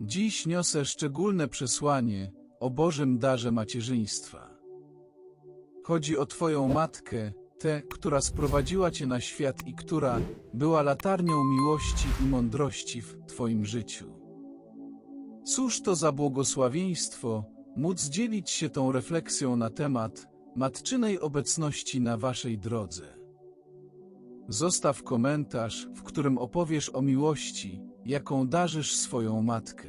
Dziś niosę szczególne przesłanie o Bożym darze macierzyństwa. Chodzi o Twoją matkę, tę, która sprowadziła Cię na świat i która była latarnią miłości i mądrości w Twoim życiu. Cóż to za błogosławieństwo, móc dzielić się tą refleksją na temat matczynej obecności na Waszej drodze. Zostaw komentarz, w którym opowiesz o miłości, jaką darzysz swoją matkę.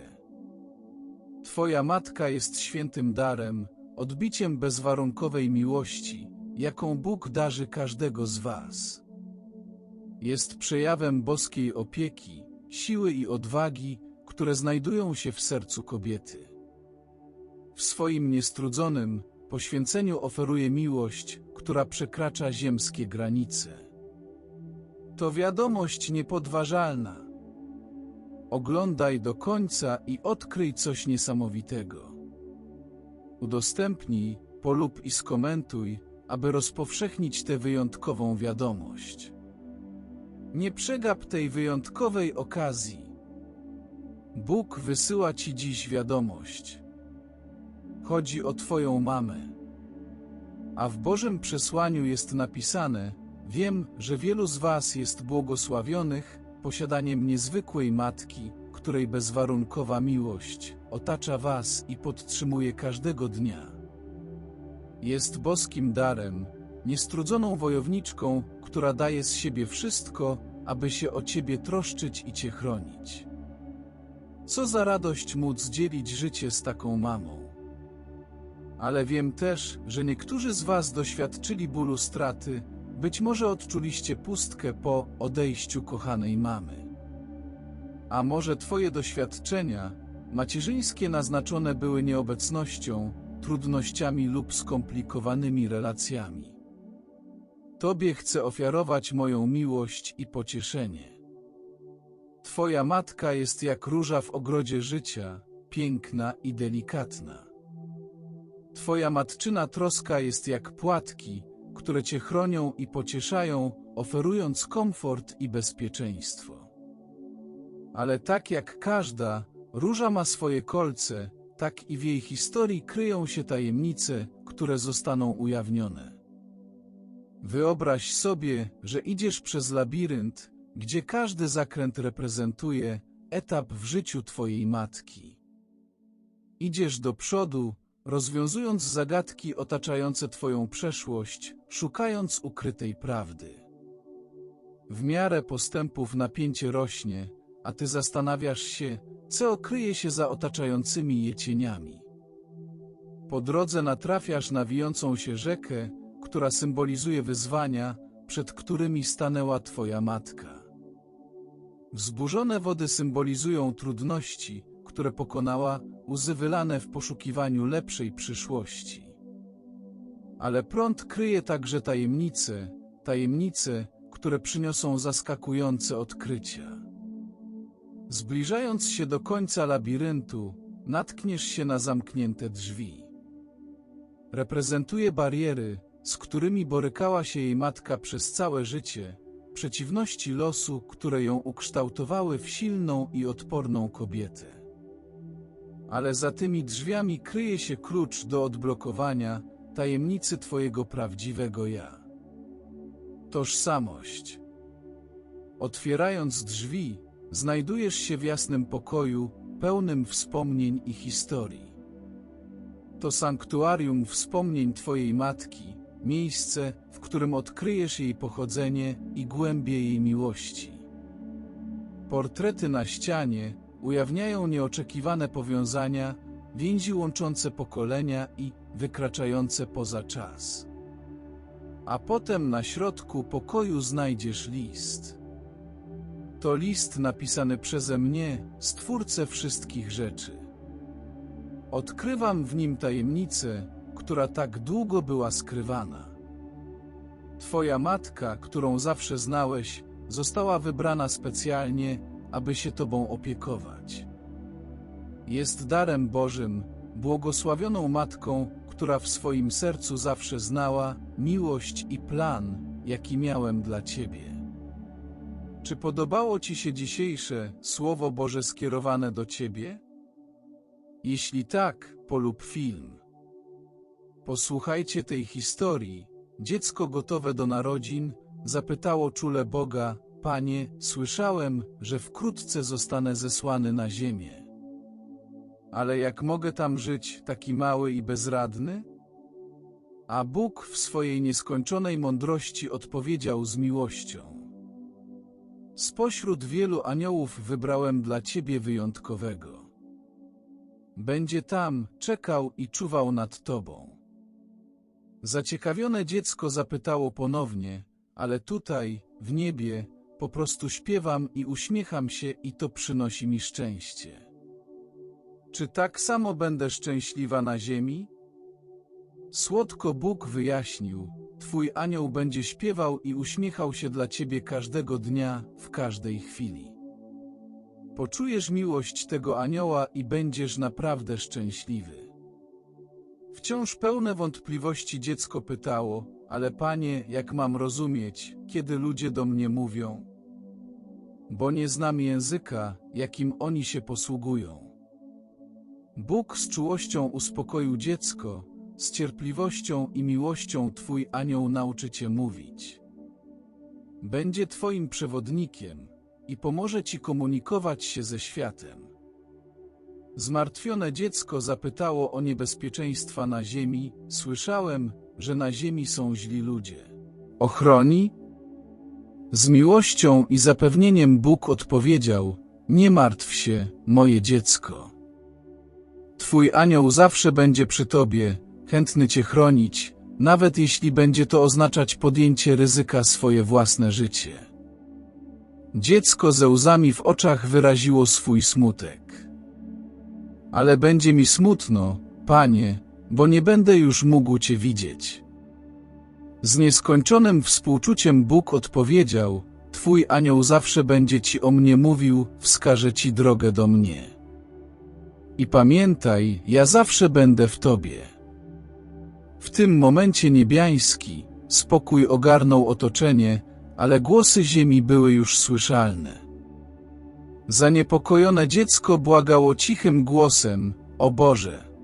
Twoja matka jest świętym darem, odbiciem bezwarunkowej miłości, jaką Bóg darzy każdego z Was. Jest przejawem boskiej opieki, siły i odwagi, które znajdują się w sercu kobiety. W swoim niestrudzonym poświęceniu oferuje miłość, która przekracza ziemskie granice. To wiadomość niepodważalna. Oglądaj do końca i odkryj coś niesamowitego. Udostępnij, polub i skomentuj, aby rozpowszechnić tę wyjątkową wiadomość. Nie przegap tej wyjątkowej okazji. Bóg wysyła Ci dziś wiadomość. Chodzi o Twoją mamę. A w Bożym przesłaniu jest napisane: Wiem, że wielu z Was jest błogosławionych posiadaniem niezwykłej matki, której bezwarunkowa miłość otacza Was i podtrzymuje każdego dnia. Jest boskim darem, niestrudzoną wojowniczką, która daje z siebie wszystko, aby się o Ciebie troszczyć i Cię chronić. Co za radość móc dzielić życie z taką mamą. Ale wiem też, że niektórzy z Was doświadczyli bólu straty, być może odczuliście pustkę po odejściu kochanej mamy. A może Twoje doświadczenia macierzyńskie naznaczone były nieobecnością, trudnościami lub skomplikowanymi relacjami. Tobie chcę ofiarować moją miłość i pocieszenie. Twoja matka jest jak róża w ogrodzie życia, piękna i delikatna. Twoja matczyna troska jest jak płatki, które Cię chronią i pocieszają, oferując komfort i bezpieczeństwo. Ale tak jak każda, róża ma swoje kolce, tak i w jej historii kryją się tajemnice, które zostaną ujawnione. Wyobraź sobie, że idziesz przez labirynt, gdzie każdy zakręt reprezentuje etap w życiu Twojej matki. Idziesz do przodu, rozwiązując zagadki otaczające Twoją przeszłość, szukając ukrytej prawdy. W miarę postępów napięcie rośnie, a Ty zastanawiasz się, co kryje się za otaczającymi je cieniami. Po drodze natrafiasz na wijącą się rzekę, która symbolizuje wyzwania, przed którymi stanęła Twoja matka. Wzburzone wody symbolizują trudności, które pokonała, łzy wylane w poszukiwaniu lepszej przyszłości. Ale prąd kryje także tajemnice, tajemnice, które przyniosą zaskakujące odkrycia. Zbliżając się do końca labiryntu, natkniesz się na zamknięte drzwi. Reprezentuje bariery, z którymi borykała się jej matka przez całe życie, przeciwności losu, które ją ukształtowały w silną i odporną kobietę. Ale za tymi drzwiami kryje się klucz do odblokowania tajemnicy Twojego prawdziwego ja. Tożsamość. Otwierając drzwi, znajdujesz się w jasnym pokoju, pełnym wspomnień i historii. To sanktuarium wspomnień Twojej matki, miejsce, w którym odkryjesz jej pochodzenie i głębie jej miłości. Portrety na ścianie ujawniają nieoczekiwane powiązania, więzi łączące pokolenia i wykraczające poza czas. A potem na środku pokoju znajdziesz list. To list napisany przeze mnie, Stwórcę wszystkich rzeczy. Odkrywam w nim tajemnicę, która tak długo była skrywana. Twoja matka, którą zawsze znałeś, została wybrana specjalnie, aby się Tobą opiekować. Jest darem Bożym, błogosławioną matką, która w swoim sercu zawsze znała miłość i plan, jaki miałem dla Ciebie. Czy podobało Ci się dzisiejsze Słowo Boże skierowane do Ciebie? Jeśli tak, polub film. Posłuchajcie tej historii. Dziecko gotowe do narodzin zapytało czule Boga: Panie, słyszałem, że wkrótce zostanę zesłany na ziemię. Ale jak mogę tam żyć, taki mały i bezradny? A Bóg w swojej nieskończonej mądrości odpowiedział z miłością. Spośród wielu aniołów wybrałem dla ciebie wyjątkowego. Będzie tam, czekał i czuwał nad tobą. Zaciekawione dziecko zapytało ponownie, ale tutaj, w niebie, po prostu śpiewam i uśmiecham się i to przynosi mi szczęście. Czy tak samo będę szczęśliwa na ziemi? Słodko Bóg wyjaśnił, Twój anioł będzie śpiewał i uśmiechał się dla Ciebie każdego dnia, w każdej chwili. Poczujesz miłość tego anioła i będziesz naprawdę szczęśliwy. Wciąż pełne wątpliwości dziecko pytało, ale panie, jak mam rozumieć, kiedy ludzie do mnie mówią? Bo nie znam języka, jakim oni się posługują. Bóg z czułością uspokoił dziecko, z cierpliwością i miłością Twój anioł nauczy Cię mówić. Będzie Twoim przewodnikiem i pomoże Ci komunikować się ze światem. Zmartwione dziecko zapytało o niebezpieczeństwa na ziemi. Słyszałem, że na ziemi są źli ludzie. Ochroni? Z miłością i zapewnieniem Bóg odpowiedział: Nie martw się, moje dziecko. Twój anioł zawsze będzie przy tobie, chętny cię chronić, nawet jeśli będzie to oznaczać podjęcie ryzyka swoje własne życie. Dziecko ze łzami w oczach wyraziło swój smutek. Ale będzie mi smutno, panie, bo nie będę już mógł cię widzieć. Z nieskończonym współczuciem Bóg odpowiedział: Twój anioł zawsze będzie ci o mnie mówił, wskaże ci drogę do mnie. I pamiętaj, ja zawsze będę w tobie. W tym momencie niebiański spokój ogarnął otoczenie, ale głosy ziemi były już słyszalne. Zaniepokojone dziecko błagało cichym głosem: O Boże!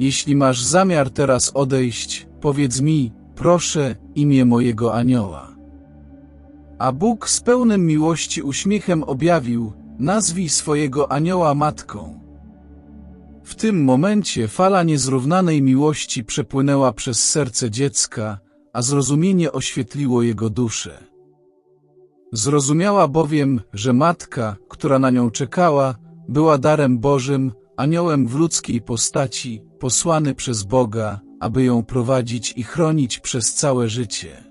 Jeśli masz zamiar teraz odejść, powiedz mi, proszę, imię mojego anioła. A Bóg z pełnym miłości uśmiechem objawił: Nazwij swojego anioła matką. W tym momencie fala niezrównanej miłości przepłynęła przez serce dziecka, a zrozumienie oświetliło jego duszę. Zrozumiała bowiem, że matka, która na nią czekała, była darem Bożym, aniołem w ludzkiej postaci, posłany przez Boga, aby ją prowadzić i chronić przez całe życie.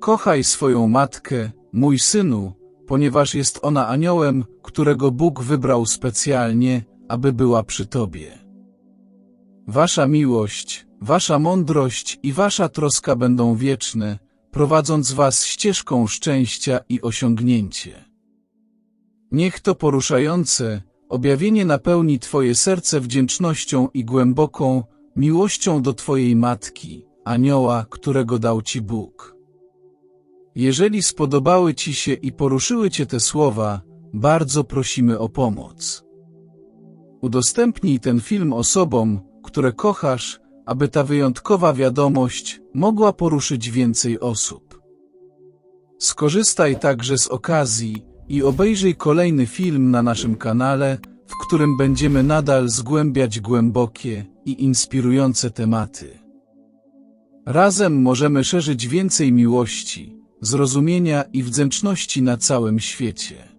Kochaj swoją matkę, mój synu, ponieważ jest ona aniołem, którego Bóg wybrał specjalnie, aby była przy tobie. Wasza miłość, wasza mądrość i wasza troska będą wieczne, prowadząc was ścieżką szczęścia i osiągnięcie. Niech to poruszające objawienie napełni twoje serce wdzięcznością i głęboką miłością do twojej matki, anioła, którego dał ci Bóg. Jeżeli spodobały ci się i poruszyły cię te słowa, bardzo prosimy o pomoc. Udostępnij ten film osobom, które kochasz, aby ta wyjątkowa wiadomość mogła poruszyć więcej osób. Skorzystaj także z okazji i obejrzyj kolejny film na naszym kanale, w którym będziemy nadal zgłębiać głębokie i inspirujące tematy. Razem możemy szerzyć więcej miłości, zrozumienia i wdzięczności na całym świecie.